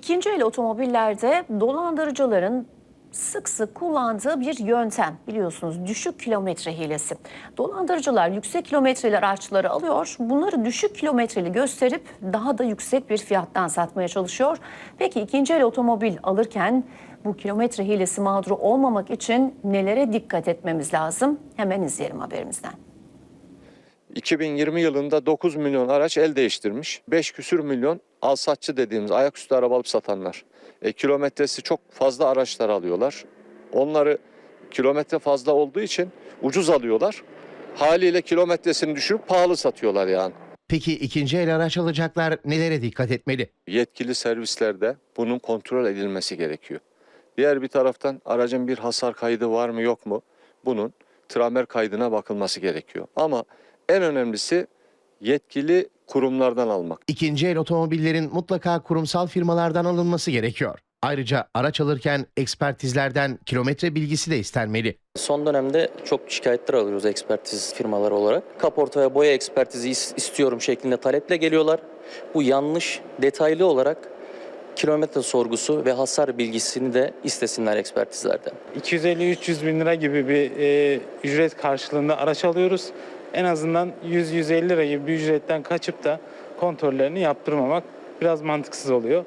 İkinci el otomobillerde dolandırıcıların sık sık kullandığı bir yöntem biliyorsunuz düşük kilometre hilesi. Dolandırıcılar yüksek kilometreli araçları alıyor. Bunları düşük kilometreli gösterip daha da yüksek bir fiyattan satmaya çalışıyor. Peki ikinci el otomobil alırken bu kilometre hilesi mağduru olmamak için nelere dikkat etmemiz lazım? Hemen izleyelim haberimizden. 2020 yılında 9 milyon araç el değiştirmiş. 5 küsür milyon alsatçı dediğimiz ayaküstü araba alıp satanlar. E, kilometresi çok fazla araçlar alıyorlar. Onları kilometre fazla olduğu için ucuz alıyorlar. Haliyle kilometresini düşürüp pahalı satıyorlar yani. Peki ikinci el araç alacaklar nelere dikkat etmeli? Yetkili servislerde bunun kontrol edilmesi gerekiyor. Diğer bir taraftan aracın bir hasar kaydı var mı yok mu? Bunun tramer kaydına bakılması gerekiyor. Ama en önemlisi yetkili kurumlardan almak. İkinci el otomobillerin mutlaka kurumsal firmalardan alınması gerekiyor. Ayrıca araç alırken ekspertizlerden kilometre bilgisi de istenmeli. Son dönemde çok şikayetler alıyoruz ekspertiz firmaları olarak. Kaporta ve boya ekspertizi is- istiyorum şeklinde taleple geliyorlar. Bu yanlış, detaylı olarak kilometre sorgusu ve hasar bilgisini de istesinler ekspertizlerden. 250-300 bin lira gibi bir e, ücret karşılığında araç alıyoruz. En azından 100-150 lira gibi bir ücretten kaçıp da kontrollerini yaptırmamak biraz mantıksız oluyor.